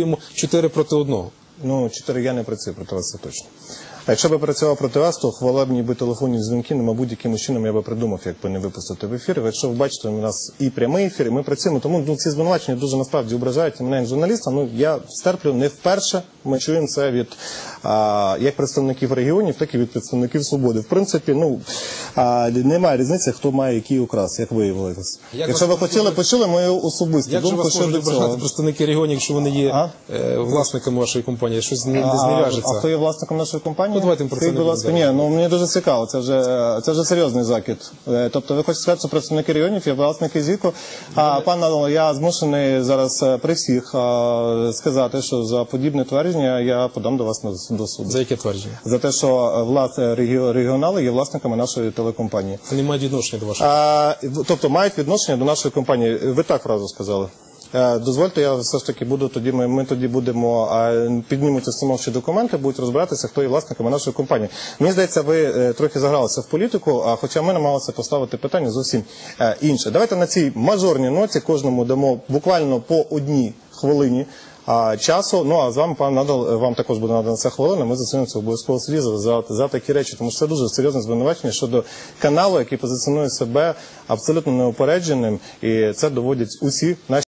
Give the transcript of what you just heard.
йому 4 проти 1. Ну, 4 я не працюю проти вас, це точно. А якщо б працював проти вас, то хвалебні би телефонні дзвінки, ну, мабуть, якимось чином я би придумав, як би не випустити в ефір. Якщо ви бачите, у нас і прямий ефір, і ми працюємо, тому ну, ці звинувачення дуже насправді ображають мене як журналіста. Ну я стерплю не вперше. Ми чуємо це від а, як представників регіонів, так і від представників свободи. В принципі, ну а, немає різниці, хто має який окрас, як виявилось. Як Якщо ви хотіли, почули мою особисту Як думку цього. ображати представники регіонів, якщо вони є А? е, власниками вашої компанії? Щось не, не зневяжеться. а хто є власником нашої компанії? Ну, давайте про це не будь ласка, ні, ну мені дуже цікаво. Це вже це вже серйозний закид. Е, Тобто, ви хочете сказати, що представники регіонів є власники ЗІКу. А пане я змушений зараз е, при всіх сказати, що за подібне твердження я подам до вас до суду. За яке твердження? За те, що е, влад регіонали є власниками нашої телекомпанії. Не має відношення до вашого. А, тобто мають відношення до нашої компанії. Ви так фразу сказали. Е, Дозвольте, я все ж таки буду тоді. Ми, ми тоді будемо піднімуться установчі документи, будуть розбиратися, хто є власниками нашої компанії. Мені здається, ви е, трохи загралися в політику, а хоча ми намагалися поставити питання зовсім е, інше. Давайте на цій мажорній ноті кожному дамо буквально по одній хвилині. Часу, ну а з вами пан надал вам також буде надана ця хвилина. Ми засунемося обов'язково за, за, за такі речі, тому що це дуже серйозне звинувачення щодо каналу, який позиціонує себе абсолютно неупередженим, і це доводять усі наші.